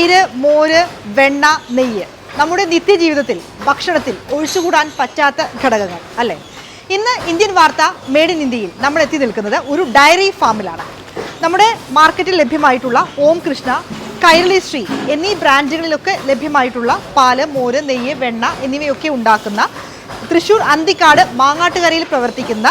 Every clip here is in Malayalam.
തൈര് മോര് വെണ്ണ നെയ്യ്. നമ്മുടെ നിത്യജീവിതത്തിൽ ഭക്ഷണത്തിൽ ഒഴിച്ചുകൂടാൻ പറ്റാത്ത ഘടകങ്ങൾ അല്ലേ? ഇന്ന് ഇന്ത്യൻ വാർത്ത മേഡ് ഇൻ ഇന്ത്യയിൽ നമ്മൾ എത്തി നിൽക്കുന്നത് ഒരു ഡയറി ഫാമിലാണ് നമ്മുടെ മാർക്കറ്റിൽ ലഭ്യമായിട്ടുള്ള ഓം കൃഷ്ണ കൈരളി ശ്രീ എന്നീ ബ്രാൻഡുകളിലൊക്കെ ലഭ്യമായിട്ടുള്ള പാൽ മോര് നെയ്യ് വെണ്ണ എന്നിവയൊക്കെ ഉണ്ടാക്കുന്ന തൃശൂർ അന്തിക്കാട് മാങ്ങാട്ടുകരയിൽ പ്രവർത്തിക്കുന്ന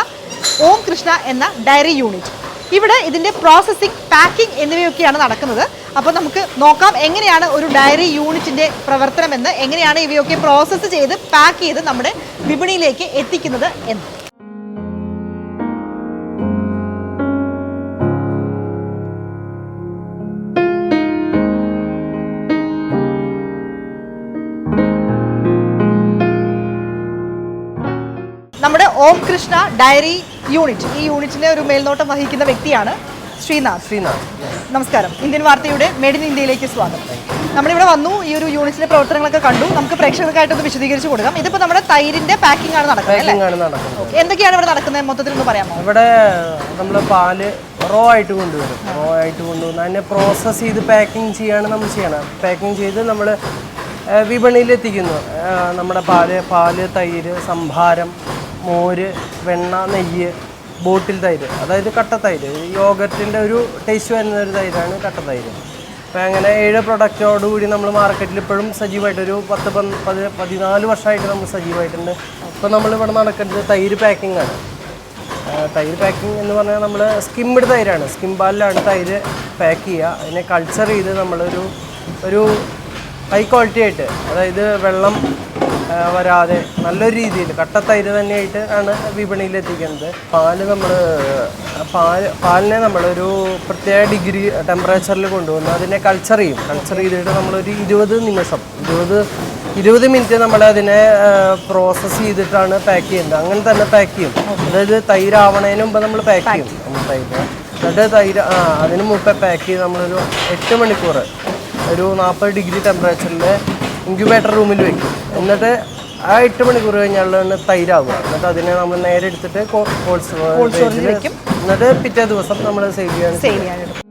ഓം കൃഷ്ണ എന്ന ഡയറി യൂണിറ്റ് ഇവിടെ ഇതിന്റെ പ്രോസസ്സിംഗ് പാക്കിംഗ് എന്നിവയൊക്കെയാണ് നടക്കുന്നത്. അപ്പോൾ നമുക്ക് നോക്കാം എങ്ങനെയാണ് ഒരു ഡയറി യൂണിറ്റിന്റെ പ്രവർത്തനമെന്ന് എങ്ങനെയാണ് ഇവയൊക്കെ പ്രോസസ്സ് ചെയ്ത് പാക്ക് ചെയ്ത് നമ്മുടെ വിപണിയിലേക്ക് എത്തിക്കുന്നത് എന്ന്. നമ്മുടെ ഓം കൃഷ്ണ ഡയറി യൂണിറ്റ്. ഈ യൂണിറ്റിനെ ഒരു മേൽനോട്ടം വഹിക്കുന്ന വ്യക്തിയാണ് ശ്രീനാഥ്. ശ്രീനാഥ്. നമസ്കാരം. ഇന്ത്യൻ വാർത്തയുടെ മെയ്ഡ് ഇൻ ഇന്ത്യയിലേക്ക് സ്വാഗതം. നമ്മളിവിടെ വന്നു ഈ ഒരു യൂണിറ്റിന്റെ പ്രവർത്തനങ്ങളൊക്കെ കണ്ടു. നമുക്ക് പ്രേക്ഷകർക്കായിട്ടൊന്ന് വിശദീകരിച്ച് കൊടുക്കാം. ഇതിപ്പോ നമ്മുടെ തൈരിന്റെ പാക്കിംഗ് ആണ് നടക്കുന്നത് ആണ് നടക്കുന്നത്. എന്തൊക്കെയാണ് ഇവിടെ നടക്കുന്നത്? മൊത്തത്തിൽ ഒന്ന് പറയാമോ? ഇവിടെ നമ്മൾ പാൽ റോ ആയിട്ട് കൊണ്ടുവരും. റോ ആയിട്ട് കൊണ്ടുവന്ന് അതിനെ പ്രോസസ്സ് ചെയ്ത് പാക്കിംഗ് ചെയ്യാണ് നമ്മൾ ചെയ്യണം പാക്കിംഗ് ചെയ്ത് നമ്മൾ വിപണിയിൽ എത്തിക്കുന്നു ആ, നമ്മുടെ പാൽ പാൽ തൈര് സംഭാരം മോര് വെണ്ണ നെയ്യ് ബോട്ടിൽ തൈര്. അതായത് കട്ട തൈര് യോഗത്തിന്റെ ഒരു ടേസ്റ്റ് വരുന്ന ഒരു തൈരാണ് കട്ട തൈര് അപ്പോൾ അങ്ങനെ ഏഴ് പ്രൊഡക്റ്റോടുകൂടി നമ്മൾ മാർക്കറ്റിൽ ഇപ്പോഴും സജീവമായിട്ട് ഒരു പത്ത് പതി പതിനാല് വർഷമായിട്ട് നമ്മൾ സജീവമായിട്ടുണ്ട് ഇപ്പോൾ നമ്മൾ ഇവിടെ നടക്കുന്നത് തൈര് പാക്കിംഗ് ആണ്. തൈര് പാക്കിംഗ് എന്ന് പറഞ്ഞാൽ നമ്മൾ സ്കിംഡ് തൈരാണ്. സ്കിം പാലിലാണ് തൈര് പാക്ക് ചെയ്യുക. അതിനെ കൾച്ചർ ചെയ്ത് നമ്മളൊരു ഒരു ഹൈ ക്വാളിറ്റി ആയിട്ട് അതായത് വെള്ളം വരാതെ നല്ലൊരു രീതിയിൽ കട്ട തൈര് തന്നെയായിട്ട് ആണ് വിപണിയിൽ എത്തിക്കുന്നത്. പാൽ നമ്മൾ പാൽ പാലിനെ നമ്മളൊരു പ്രത്യേക ഡിഗ്രി ടെമ്പറേച്ചറിൽ കൊണ്ടുവന്ന് അതിനെ കൾച്ചർ ചെയ്യും. കൾച്ചർ ചെയ്തിട്ട് നമ്മളൊരു ഇരുപത് നിമിഷം ഇരുപത് ഇരുപത് മിനിറ്റ് നമ്മൾ അതിനെ പ്രോസസ്സ് ചെയ്തിട്ടാണ് പാക്ക് ചെയ്യുന്നത്. അങ്ങനെ തന്നെ പാക്ക് ചെയ്യും. അതായത് തൈരാവണതിന് മുമ്പ് നമ്മൾ പാക്ക് ചെയ്യും. നമ്മൾ തൈര്. എന്നിട്ട് തൈര് ആ അതിന് മുമ്പേ പാക്ക് ചെയ്ത് നമ്മളൊരു എട്ട് മണിക്കൂർ ഒരു നാൽപ്പത് ഡിഗ്രി ടെമ്പറേച്ചറിൽ ഇൻക്യുബേറ്റർ റൂമിൽ വെക്കും. എന്നിട്ട് ആ എട്ട് മണിക്കൂർ കഴിഞ്ഞാലാണ് തൈരാവുക. എന്നിട്ട് അതിനെ നമ്മൾ നേരെ എടുത്തിട്ട് കോൾഡ് സ്റ്റോറേജിൽ വെക്കും. എന്നിട്ട് പിറ്റേ ദിവസം നമ്മൾ സേവ് ചെയ്യാൻ സെയിൽ ചെയ്യാനായിട്ട്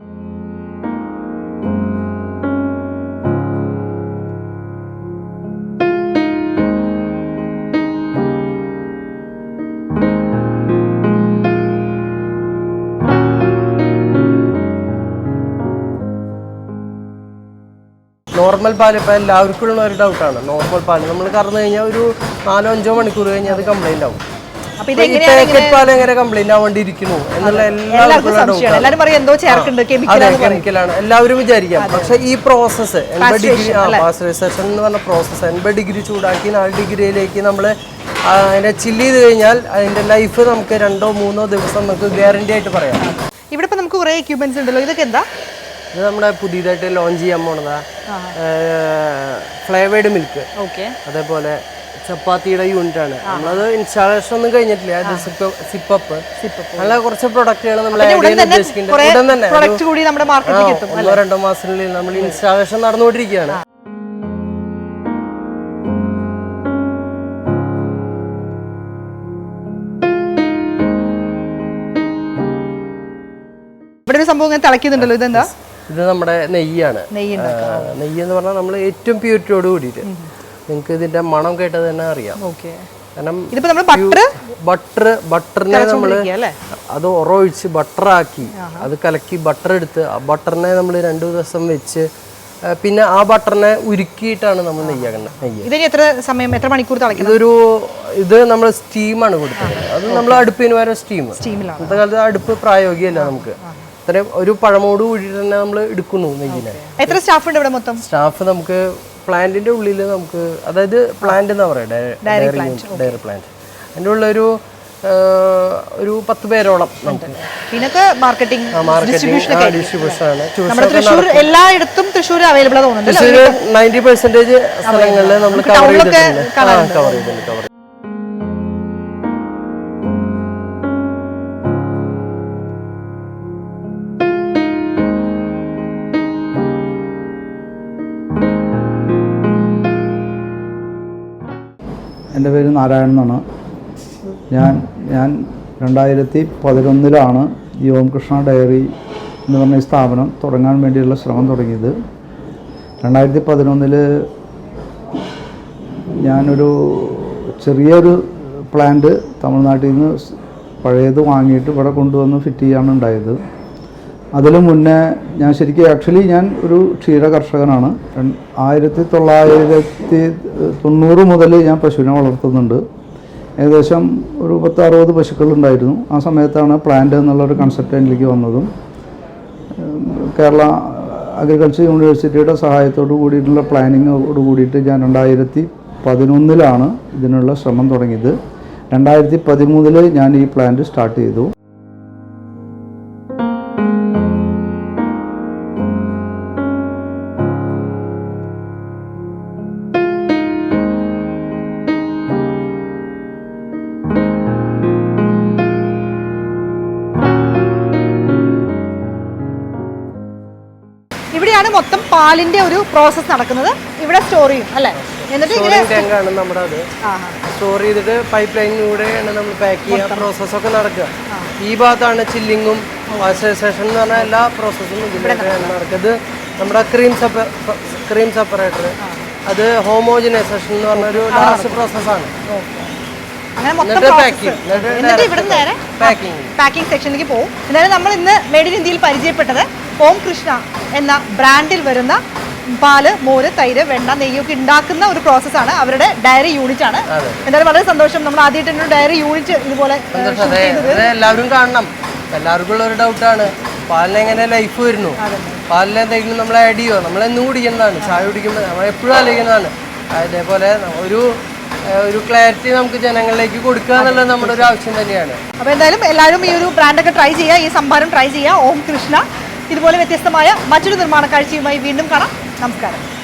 നോർമൽ പാൽ ഇപ്പോൾ എല്ലാവർക്കും ഉള്ള ഒരു ഡൗട്ടാണ് നോർമൽ പാൽ നമ്മൾ കറന്നു കഴിഞ്ഞാൽ ഒരു നാലോ അഞ്ചോ മണിക്കൂർ കഴിഞ്ഞാൽ അത് കംപ്ലൈന്റ് ആവും. പാക്കറ്റ് പാൽ എങ്ങനെ കംപ്ലൈന്റ് ആവാണ്ടിരിക്കുന്നു എന്നുള്ള എല്ലാവർക്കും എന്തോ ചേർക്കുന്നുണ്ട് കെമിക്കലാണ് എല്ലാവരും വിചാരിക്കാം. പക്ഷെ ഈ പ്രോസസ്സ് എൺപത് ഡിഗ്രി പാസ്റ്ററൈസേഷൻ എന്ന് പറഞ്ഞ പ്രോസസ്സ് എൺപത് ഡിഗ്രി ചൂടാക്കി നാല് ഡിഗ്രിയിലേക്ക് നമ്മൾ അതിനെ ചില്ല് ചെയ്ത് കഴിഞ്ഞാൽ അതിന്റെ ലൈഫ് നമുക്ക് രണ്ടോ മൂന്നോ ദിവസം നമുക്ക് ഗ്യാരണ്ടി ആയിട്ട് പറയാം. ഇവിടെ ഇപ്പൊ നമുക്ക് കുറെ എക്യുപ്മെന്റ്സ് ഉണ്ടല്ലോ. ഇതൊക്കെ എന്താ? ഇത് നമ്മുടെ പുതിയതായിട്ട് ലോഞ്ച് ചെയ്യാൻ പോണതാ. Flavoured milk okay. അതേപോലെ ചപ്പാത്തിയുടെ യൂണിറ്റ് ആണ്. നമ്മളത് ഇൻസ്റ്റാളേഷൻ ഒന്നും കഴിഞ്ഞിട്ടില്ല. സിപ്പപ്പ് നല്ല കുറച്ച് പ്രൊഡക്റ്റുകൾ നമ്മൾ ആഡ് ചെയ്യാൻ ഉദ്ദേശിക്കുന്നുണ്ട്. ഒന്നോ രണ്ടോ മാസത്തിനുള്ളിൽ നമ്മൾ ഇൻസ്റ്റാളേഷൻ നടന്നുകൊണ്ടിരിക്കുകയാണ്. ഇവിടെ ഒരു സംഭവം ഇങ്ങനെ തിളക്കുന്നുണ്ടല്ലോ ഇതെന്താ? ഇത് നമ്മുടെ നെയ്യാണ്. നെയ്യ് നെയ്യ് എന്ന് പറഞ്ഞാൽ നമ്മൾ ഏറ്റവും പ്യൂരിറ്റിയോട് കൂടിയിട്ട്. നിങ്ങൾക്ക് ഇതിന്റെ മണം കേട്ടത് തന്നെ അറിയാം. കാരണം ബട്ടർ ബട്ടറിനെ നമ്മൾ അത് ഉറവൊഴിച്ച് ബട്ടറാക്കി അത് കലക്കി ബട്ടർ എടുത്ത് ആ ബട്ടറിനെ നമ്മൾ രണ്ടു ദിവസം വെച്ച് പിന്നെ ആ ബട്ടറിനെ ഉരുക്കിയിട്ടാണ് നമ്മൾ നെയ്യാക്കുന്നത് നെയ്യ്. ഇതിന് എത്ര സമയം എത്ര മണിക്കൂർ ഇതൊരു ഇത് നമ്മൾ സ്റ്റീമാണ് കൊടുത്തത് അത് നമ്മൾ അടുപ്പിന് വരെ സ്റ്റീം ഇന്നത്തെ കാലത്ത് അടുപ്പ് പ്രായോഗികല്ല നമുക്ക്. ഇത്രയും ഒരു പഴമോട് കൂടിയിട്ട് തന്നെ നമ്മൾ എടുക്കുന്നു നെയ്യിനെ. എത്ര സ്റ്റാഫ് ഉണ്ട് ഇവിടെ മൊത്തം? സ്റ്റാഫ് നമുക്ക് പ്ലാന്റിന്റെ ഉള്ളിൽ നമുക്ക് അതായത് പ്ലാന്റ് എന്ന് പറയുക ഡയറി ഡയറി പ്ലാന്റ് അതിന്റെ ഉള്ളൊരു ഒരു പത്ത് പേരോളം നമുക്ക്. മാർക്കറ്റിംഗ് തൃശ്ശൂർ എല്ലായിടത്തും Thrissur available? Thrissur ninety percentage സ്ഥലങ്ങളിൽ നമ്മൾ കവർ ചെയ്തിട്ടുണ്ട്. കവർ ചെയ്തിട്ടുണ്ട് കവർ എന്റെ പേര് നാരായണൻ എന്നാണ്. ഞാൻ ഞാൻ രണ്ടായിരത്തി പതിനൊന്നിലാണ് ഈ ഓംകൃഷ്ണ ഡയറി എന്ന് പറഞ്ഞ ഈ സ്ഥാപനം തുടങ്ങാൻ വേണ്ടിയുള്ള ശ്രമം തുടങ്ങിയത്. രണ്ടായിരത്തി പതിനൊന്നിൽ ഞാനൊരു ചെറിയൊരു പ്ലാന്റ് തമിഴ്നാട്ടിൽ നിന്ന് പഴയത് വാങ്ങിയിട്ട് ഇവിടെ കൊണ്ടുവന്ന് ഫിറ്റ് ചെയ്യാണ് ഉണ്ടായത് അതിനു മുന്നേ ഞാൻ ശരിക്കും ആക്ച്വലി ഞാൻ ഒരു ക്ഷീര കർഷകനാണ് ആയിരത്തി തൊള്ളായിരത്തി തൊണ്ണൂറ് മുതൽ ഞാൻ പശുവിനെ വളർത്തുന്നുണ്ട്. ഏകദേശം ഒരു പത്ത് അറുപത് പശുക്കളുണ്ടായിരുന്നു. ആ സമയത്താണ് പ്ലാന്റ് എന്നുള്ളൊരു കൺസെപ്റ്റ് എന്നിലേക്ക് വന്നതും. കേരള അഗ്രികൾച്ചർ യൂണിവേഴ്സിറ്റിയുടെ സഹായത്തോടു കൂടിയിട്ടുള്ള പ്ലാനിങ്ങോട് കൂടിയിട്ട് ഞാൻ രണ്ടായിരത്തി പതിനൊന്നിലാണ് ഇതിനുള്ള ശ്രമം തുടങ്ങിയത്. രണ്ടായിരത്തി പതിമൂന്നിൽ ഞാൻ ഈ പ്ലാന്റ് സ്റ്റാർട്ട് ചെയ്തു. ഇവിടെയാണ് മൊത്തം പാലിന്റെ ഒരു പ്രോസസ്സ് നടക്കുന്നത്. ഇവിടെ സ്റ്റോർ ചെയ്യും അല്ലേ? എന്നിട്ട് ഇങ്ങനെ ടാങ്കാണ് നമ്മുടെ അത്. സ്റ്റോർ ചെയ്തിട്ട് പൈപ്പ് ലൈനിലൂടെയാണ് നമ്മൾ പാക്ക് ചെയ്യുക പ്രോസസ്സൊക്കെ നടക്കുക. ഈ ഭാഗത്താണ് ചില്ലിങ്ങും പാസ്റ്ററൈസേഷൻ എന്ന് പറഞ്ഞ എല്ലാ പ്രോസസ്സും ഇതിലൂടെയാണ് നടക്കുന്നത് നമ്മുടെ ക്രീം സപ്പ ക്രീം സെപ്പറേറ്റർ അത് ഹോമോജിനൈസേഷൻ എന്ന് പറഞ്ഞൊരു ലാസ്റ്റ് പ്രോസസ്സാണ് പാക്കിംഗ് സെക്ഷനിലേക്ക് പോകും. എന്നാലും നമ്മൾ ഇന്ന് മെയ്ഡ് ഇന്ത്യയിൽ പരിചയപ്പെട്ടത് ഓം കൃഷ്ണ എന്ന ബ്രാൻഡിൽ വരുന്ന പാൽ മോര് തൈര് വെണ്ണ നെയ്യൊക്കെ ഉണ്ടാക്കുന്ന ഒരു പ്രോസസ്സാണ് അവരുടെ ഡയറി യൂണിറ്റ് ആണ്. എന്തായാലും വളരെ സന്തോഷം. നമ്മൾ ആദ്യമായിട്ട് ഡയറി യൂണിറ്റ് ഇതുപോലെ എല്ലാവരും കാണണം. എല്ലാവർക്കും ഉള്ള ഒരു ഡൗട്ടാണ് പാലിന് എങ്ങനെ ലൈഫ് വരുന്നു? പാലിന് എന്തെങ്കിലും നമ്മൾ ആഡ് ചെയ്യുമോ നമ്മൾ എന്നും കുടിക്കുന്നതാണ്. ചായ കുടിക്കുമ്പോൾ നമ്മൾ എപ്പോഴും ആലോചിക്കുന്നതാണ്. അതേപോലെ ഒരു ഒരു ക്ലാരിറ്റി നമുക്ക് ജനങ്ങളിലേക്ക് കൊടുക്കുക എന്നുള്ളത് നമ്മുടെ ഒരു ആവശ്യം തന്നെയാണ്. അപ്പോൾ എന്തായാലും എല്ലാവരും ഈ ഒരു ബ്രാൻഡൊക്കെ ട്രൈ ചെയ്യുക. ഈ സംഭാരം ട്രൈ ചെയ്യുക. ഓം കൃഷ്ണ ഇതുപോലെ വ്യത്യസ്തമായ മറ്റൊരു നിർമ്മാണ കാഴ്ചയുമായി വീണ്ടും കാണാം. നമസ്കാരം.